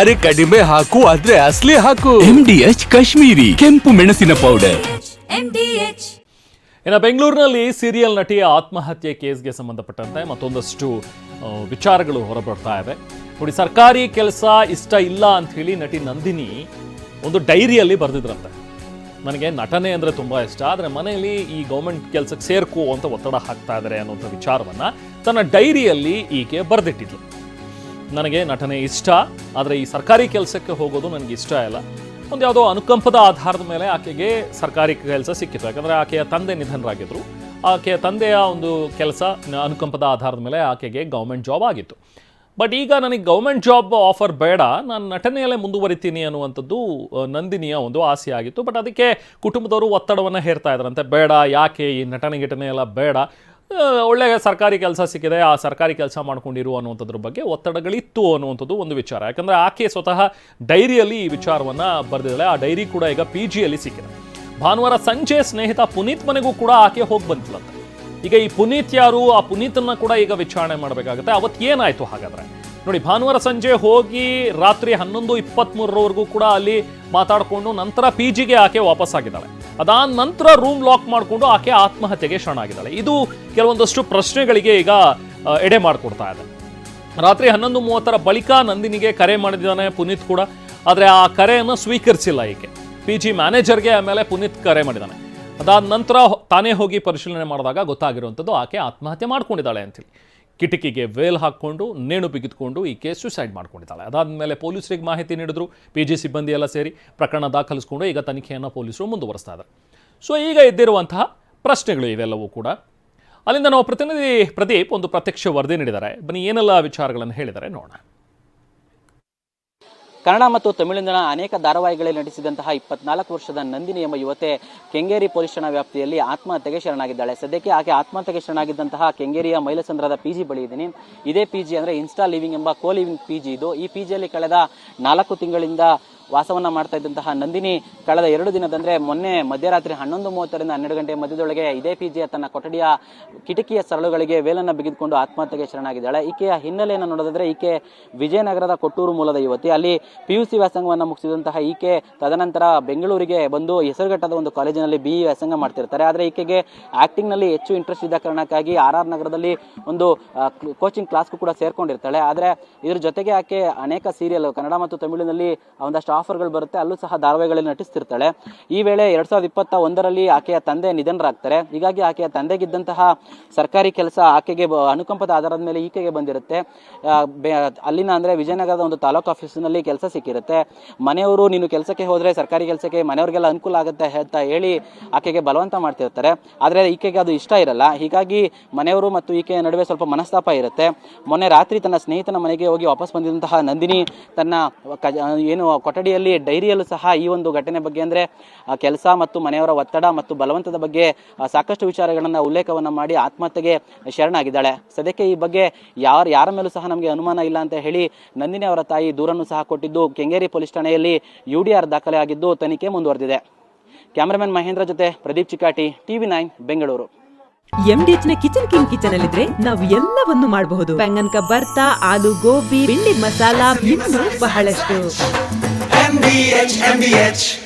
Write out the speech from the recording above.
ಅರೆ ಕಡಿಮೆ ಹಾಕು ಆದ್ರೆ ಅಸ್ಲಿ ಹಾಕು. ಎಂ ಡಿ ಎಚ್ ಕಾಶ್ಮೀರಿ ಕೆಂಪು ಮೆಣಸಿನ ಪೌಡರ್ MDH ಇನ್ನು ಬೆಂಗಳೂರಿನಲ್ಲಿ ಸೀರಿಯಲ್ ನಟಿಯ ಆತ್ಮಹತ್ಯೆ ಕೇಸ್ಗೆ ಸಂಬಂಧಪಟ್ಟಂತೆ ಮತ್ತೊಂದಷ್ಟು ವಿಚಾರಗಳು ಹೊರಬರ್ತಾ ಇವೆ. ನೋಡಿ ಸರ್ಕಾರಿ ಕೆಲಸ ಇಷ್ಟ ಇಲ್ಲ ಅಂತ ಹೇಳಿ ನಟಿ ನಂದಿನಿ ಒಂದು ಡೈರಿಯಲ್ಲಿ ಬರೆದಿದ್ರಂತೆ. ನನಗೆ ನಟನೆ ಅಂದರೆ ತುಂಬ ಇಷ್ಟ ಆದರೆ ಮನೆಯಲ್ಲಿ ಈ ಗೌರ್ಮೆಂಟ್ ಕೆಲಸಕ್ಕೆ ಸೇರ್ಕೋ ಅಂತ ಒತ್ತಡ ಹಾಕ್ತಾ ಇದ್ದಾರೆ ಅನ್ನೋಂಥ ವಿಚಾರವನ್ನು ತನ್ನ ಡೈರಿಯಲ್ಲಿ ಈಕೆ ಬರೆದಿಟ್ಟಿದ್ಲು. ನನಗೆ ನಟನೆ ಇಷ್ಟ, ಆದರೆ ಈ ಸರ್ಕಾರಿ ಕೆಲಸಕ್ಕೆ ಹೋಗೋದು ನನಗೆ ಇಷ್ಟ ಇಲ್ಲ. ಒಂದು ಯಾವುದೋ ಅನುಕಂಪದ ಆಧಾರದ ಮೇಲೆ ಆಕೆಗೆ ಸರ್ಕಾರಿ ಕೆಲಸ ಸಿಕ್ಕಿತ್ತು ಯಾಕಂದರೆ ಆಕೆಯ ತಂದೆ ನಿಧನರಾಗಿದ್ದರು ಆಕೆಯ ತಂದೆಯ ಒಂದು ಕೆಲಸ ಅನುಕಂಪದ ಆಧಾರದ ಮೇಲೆ ಆಕೆಗೆ ಗೌರ್ಮೆಂಟ್ ಜಾಬ್ ಆಗಿತ್ತು. ಬಟ್ ಈಗ ನನಗೆ ಗೌರ್ಮೆಂಟ್ ಜಾಬ್ ಆಫರ್ ಬೇಡ, ನಾನು ನಟನೆಯಲ್ಲೇ ಮುಂದುವರಿತೀನಿ ಅನ್ನುವಂಥದ್ದು ನಂದಿನಿಯ ಒಂದು ಆಸೆ ಆಗಿತ್ತು. ಬಟ್ ಅದಕ್ಕೆ ಕುಟುಂಬದವರು ಒತ್ತಡವನ್ನು ಹೇರ್ತಾ ಇದ್ರಂತೆ. ಬೇಡ, ಯಾಕೆ ಈ ನಟನೆ ಗಿಟನೆ ಎಲ್ಲ ಬೇಡ. ಒಳ್ಳೆಯ ಸರ್ಕಾರಿ ಕೆಲಸ ಸಿಕ್ಕಿದೆ, ಆ ಸರ್ಕಾರಿ ಕೆಲಸ ಮಾಡ್ಕೊಂಡಿರು ಅನ್ನುವಂಥದ್ರ ಬಗ್ಗೆ ಒತ್ತಡಗಳಿತ್ತು ಅನ್ನುವಂಥದ್ದು ಒಂದು ವಿಚಾರ. ಯಾಕಂದರೆ ಆಕೆ ಸ್ವತಃ ಡೈರಿಯಲ್ಲಿ ಈ ವಿಚಾರವನ್ನು ಬರೆದಿದ್ದಾಳೆ. ಆ ಡೈರಿ ಕೂಡ ಈಗ ಪಿ ಜಿಯಲ್ಲಿ ಸಿಕ್ಕಿದೆ. ಭಾನುವಾರ ಸಂಜೆ ಸ್ನೇಹಿತ ಪುನೀತ್ ಮನೆಗೂ ಕೂಡ ಆಕೆ ಹೋಗಿ ಬಂದಿಲ್ಲಂತೆ ಈಗ ಈ ಪುನೀತ್ ಯಾರು? ಆ ಪುನೀತನ್ನ ಕೂಡ ಈಗ ವಿಚಾರಣೆ ಮಾಡಬೇಕಾಗುತ್ತೆ. ಅವತ್ತು ಏನಾಯಿತು ಹಾಗಾದ್ರೆ? ನೋಡಿ, ಭಾನುವಾರ ಸಂಜೆ ಹೋಗಿ ರಾತ್ರಿ ಹನ್ನೊಂದು ಇಪ್ಪತ್ತ್ಮೂರರವರೆಗೂ ಕೂಡ ಅಲ್ಲಿ ಮಾತಾಡಿಕೊಂಡು ನಂತರ ಪಿ ಜಿಗೆ ಆಕೆ ವಾಪಸ್ ಆಗಿದ್ದಾಳೆ ಅದಾದ ನಂತರ ರೂಮ್ ಲಾಕ್ ಮಾಡಿಕೊಂಡು ಆಕೆ ಆತ್ಮಹತ್ಯೆಗೆ ಶರಣಾಗಿದ್ದಾಳೆ. ಇದು ಕೆಲವೊಂದಷ್ಟು ಪ್ರಶ್ನೆಗಳಿಗೆ ಈಗ ಎಡೆ ಮಾಡಿಕೊಡ್ತಾ ಇದೆ. ರಾತ್ರಿ ಹನ್ನೊಂದು ಮೂವತ್ತರ ಬಳಿಕ ನಂದಿನಿಗೆ ಕರೆ ಮಾಡಿದ್ದಾನೆ ಪುನೀತ್ ಕೂಡ. ಆದರೆ ಆ ಕರೆಯನ್ನು ಸ್ವೀಕರಿಸಿಲ್ಲ ಈಕೆ. ಪಿ ಜಿ ಮ್ಯಾನೇಜರ್ಗೆ ಆಮೇಲೆ ಪುನೀತ್ ಕರೆ ಮಾಡಿದ್ದಾನೆ. ಅದಾದ ನಂತರ ತಾನೇ ಹೋಗಿ ಪರಿಶೀಲನೆ ಮಾಡಿದಾಗ ಗೊತ್ತಾಗಿರುವಂಥದ್ದು ಆಕೆ ಆತ್ಮಹತ್ಯೆ ಮಾಡ್ಕೊಂಡಿದ್ದಾಳೆ ಅಂತೇಳಿ ಕಿಟಕಿಗೆ ವೇಲ್ ಹಾಕ್ಕೊಂಡು ನೇಣು ಬಿಗಿದುಕೊಂಡು ಈಕೆ ಸುಸೈಡ್ ಮಾಡ್ಕೊಂಡಿದ್ದಾಳೆ. ಅದಾದಮೇಲೆ ಪೊಲೀಸರಿಗೆ ಮಾಹಿತಿ ನೀಡಿದ್ರು. ಪಿ ಜಿ ಸಿಬ್ಬಂದಿ ಎಲ್ಲ ಸೇರಿ ಪ್ರಕರಣ ದಾಖಲಿಸ್ಕೊಂಡು ಈಗ ತನಿಖೆಯನ್ನು ಪೊಲೀಸರು ಮುಂದುವರಿಸ್ತಾ ಇದ್ದಾರೆ. ಸೊ ಈಗ ಇದ್ದಿರುವಂತಹ ಪ್ರಶ್ನೆಗಳು ಇವೆಲ್ಲವೂ ಕೂಡ. ಅಲ್ಲಿಂದ ನಾವು ಪ್ರತಿನಿಧಿ ಪ್ರದೀಪ್ ಒಂದು ಪ್ರತ್ಯಕ್ಷ ವರದಿ ನೀಡಿದ್ದಾರೆ. ಬನ್ನಿ, ಏನೆಲ್ಲ ವಿಚಾರಗಳನ್ನು ಹೇಳಿದ್ದಾರೆ ನೋಡೋಣ. ಕನ್ನಡ ಮತ್ತು ತಮಿಳಿನ ಅನೇಕ ಧಾರಾವಾಹಿಗಳಲ್ಲಿ ನಟಿಸಿದಂತಹ ಇಪ್ಪತ್ನಾಲ್ಕು ವರ್ಷದ ನಂದಿನಿ ಎಂಬ ಯುವತೆ ಕೆಂಗೇರಿ ಪೊಲೀಸ್ ಠಾಣಾ ವ್ಯಾಪ್ತಿಯಲ್ಲಿ ಆತ್ಮಹತ್ಯೆಗೆ ಶರಣಾಗಿದ್ದಾಳೆ. ಸದ್ಯಕ್ಕೆ ಆಕೆ ಆತ್ಮಹತ್ಯೆಗೆ ಶರಣಾಗಿದ್ದಂತಹ ಕೆಂಗೇರಿಯ ಮೈಲಸಂದ್ರದ ಪಿ ಜಿ ಬಳಿ ಇದ್ದೀನಿ. ಇದೇ ಪಿ ಜಿ ಅಂದರೆ ಇನ್ಸ್ಟಾ ಲಿವಿಂಗ್ ಎಂಬ ಕೋ ಲಿವಿಂಗ್ ಪಿ ಜಿ ಇದು. ಈ ಪಿ ಜಿಯಲ್ಲಿ ಕಳೆದ ನಾಲ್ಕು ತಿಂಗಳಿಂದ ವಾಸವನ್ನ ಮಾಡ್ತಾ ಇದ್ದಂತಹ ನಂದಿನಿ ಕಳೆದ ಎರಡು ದಿನದಂದ್ರೆ ಮೊನ್ನೆ ಮಧ್ಯರಾತ್ರಿ ಹನ್ನೊಂದು ಮೂವತ್ತರಿಂದ ಹನ್ನೆರಡು ಗಂಟೆ ಮಧ್ಯದೊಳಗೆ ಇದೇ ಪಿಜಿಯ ತನ್ನ ಕೊಠಡಿಯ ಕಿಟಕಿಯ ಸರಳುಗಳಿಗೆ ವೇಲನ್ನ ಬಿಗಿದುಕೊಂಡು ಆತ್ಮಹತ್ಯೆಗೆ ಶರಣಾಗಿದ್ದಾಳೆ. ಈಕೆಯ ಹಿನ್ನೆಲೆಯನ್ನು ನೋಡೋದಾದ್ರೆ ಈಕೆ ವಿಜಯನಗರದ ಕೊಟ್ಟೂರು ಮೂಲದ ಯುವತಿ. ಅಲ್ಲಿ ಪಿ ಯು ಸಿ ವ್ಯಾಸಂಗವನ್ನು ಮುಗಿಸಿದಂತಹ ಈಕೆ ತದನಂತರ ಬೆಂಗಳೂರಿಗೆ ಬಂದು ಹೆಸರುಘಟ್ಟದ ಒಂದು ಕಾಲೇಜಿನಲ್ಲಿ ಬಿ ಇ ವ್ಯಾಸಂಗ ಮಾಡ್ತಿರ್ತಾರೆ. ಆದರೆ ಈಕೆಗೆ ಆಕ್ಟಿಂಗ್ನಲ್ಲಿ ಹೆಚ್ಚು ಇಂಟ್ರೆಸ್ಟ್ ಇದ್ದ ಕಾರಣಕ್ಕಾಗಿ ಆರ್ ಆರ್ ನಗರದಲ್ಲಿ ಒಂದು ಕೋಚಿಂಗ್ ಕ್ಲಾಸ್ಗೂ ಕೂಡ ಸೇರ್ಕೊಂಡಿರ್ತಾಳೆ. ಆದರೆ ಇದ್ರ ಜೊತೆಗೆ ಆಕೆ ಅನೇಕ ಸೀರಿಯಲ್ ಕನ್ನಡ ಮತ್ತು ತಮಿಳಿನಲ್ಲಿ ಒಂದಷ್ಟು ಆಫರ್ಗಳು ಬರುತ್ತೆ, ಅಲ್ಲೂ ಸಹ ಧಾರಾವಾಹಿಗಳಲ್ಲಿ ನಟಿಸ್ತಿರ್ತಾಳೆ. ಈ ವೇಳೆ ಎರಡ್ ಸಾವಿರದ ಇಪ್ಪತ್ತ ಒಂದರಲ್ಲಿ ಆಕೆಯ ತಂದೆ ನಿಧನರಾಗ್ತಾರೆ. ಹೀಗಾಗಿ ಆಕೆಯ ತಂದೆಗಿದ್ದಂತಹ ಸರ್ಕಾರಿ ಕೆಲಸ ಆಕೆಗೆ ಅನುಕಂಪದ ಆಧಾರದ ಮೇಲೆ ಈಕೆಗೆ ಬಂದಿರುತ್ತೆ. ಅಲ್ಲಿನ ಅಂದರೆ ವಿಜಯನಗರದ ಒಂದು ತಾಲೂಕು ಆಫೀಸಿನಲ್ಲಿ ಕೆಲಸ ಸಿಕ್ಕಿರುತ್ತೆ. ಮನೆಯವರು ನೀನು ಕೆಲಸಕ್ಕೆ ಹೋದರೆ ಸರ್ಕಾರಿ ಕೆಲಸಕ್ಕೆ ಮನೆಯವರಿಗೆಲ್ಲ ಅನುಕೂಲ ಆಗುತ್ತೆ ಅಂತ ಹೇಳಿ ಆಕೆಗೆ ಬಲವಂತ ಮಾಡ್ತಿರ್ತಾರೆ. ಆದರೆ ಈಕೆಗೆ ಅದು ಇಷ್ಟ ಇರಲ್ಲ. ಹೀಗಾಗಿ ಮನೆಯವರು ಮತ್ತು ಈಕೆಯ ನಡುವೆ ಸ್ವಲ್ಪ ಮನಸ್ತಾಪ ಇರುತ್ತೆ. ಮೊನ್ನೆ ರಾತ್ರಿ ತನ್ನ ಸ್ನೇಹಿತನ ಮನೆಗೆ ಹೋಗಿ ವಾಪಸ್ ಬಂದಿದ್ದಂತಹ ನಂದಿನಿ ತನ್ನ ಏನು ಏನು ಕೊಠಡಿಯಲ್ಲಿ ಡೈರಿಯಲ್ಲೂ ಸಹ ಈ ಒಂದು ಘಟನೆ ಬಗ್ಗೆ ಅಂದ್ರೆ ಕೆಲಸ ಮತ್ತು ಮನೆಯವರ ಒತ್ತಡ ಮತ್ತು ಬಲವಂತದ ಬಗ್ಗೆ ಸಾಕಷ್ಟು ವಿಚಾರಗಳನ್ನು ಉಲ್ಲೇಖವನ್ನ ಮಾಡಿ ಆತ್ಮಹತ್ಯೆಗೆ ಶರಣಾಗಿದ್ದಾಳೆ. ಸದ್ಯಕ್ಕೆ ಈ ಬಗ್ಗೆ ಯಾರು ಯಾರ ಮೇಲೂ ಸಹ ನಮಗೆ ಅನುಮಾನ ಇಲ್ಲ ಅಂತ ಹೇಳಿ ನಂದಿನಿ ಅವರ ತಾಯಿ ದೂರನ್ನು ಸಹ ಕೊಟ್ಟಿದ್ದು ಕೆಂಗೇರಿ ಪೊಲೀಸ್ ಠಾಣೆಯಲ್ಲಿ ಯು ಡಿ ಆರ್ ದಾಖಲೆ ಆಗಿದ್ದು ತನಿಖೆ ಮುಂದುವರೆದಿದೆ. ಕ್ಯಾಮರಾಮನ್ ಮಹೇಂದ್ರ ಜೊತೆ ಪ್ರದೀಪ್ ಚಿಕಾಟಿ ಟಿವಿ ನೈನ್ ಬೆಂಗಳೂರು. ಎಂಡಿಎಚ್ನ ಕಿಚನ್ ಕಿಂಗ್ ಕಿಚನ್ ಅಲ್ಲಿದ್ರೆ ನಾವು ಎಲ್ಲವನ್ನು ಮಾಡಬಹುದು ಬೆಂಗನ್ಕ ಬರ್ತಾ ಆಲೂ ಗೋಬಿ ಬಿಂಡಿ ಮಸಾಲಾ ಇನ್ನೂ ಬಹಳಷ್ಟು. MVH, MVH.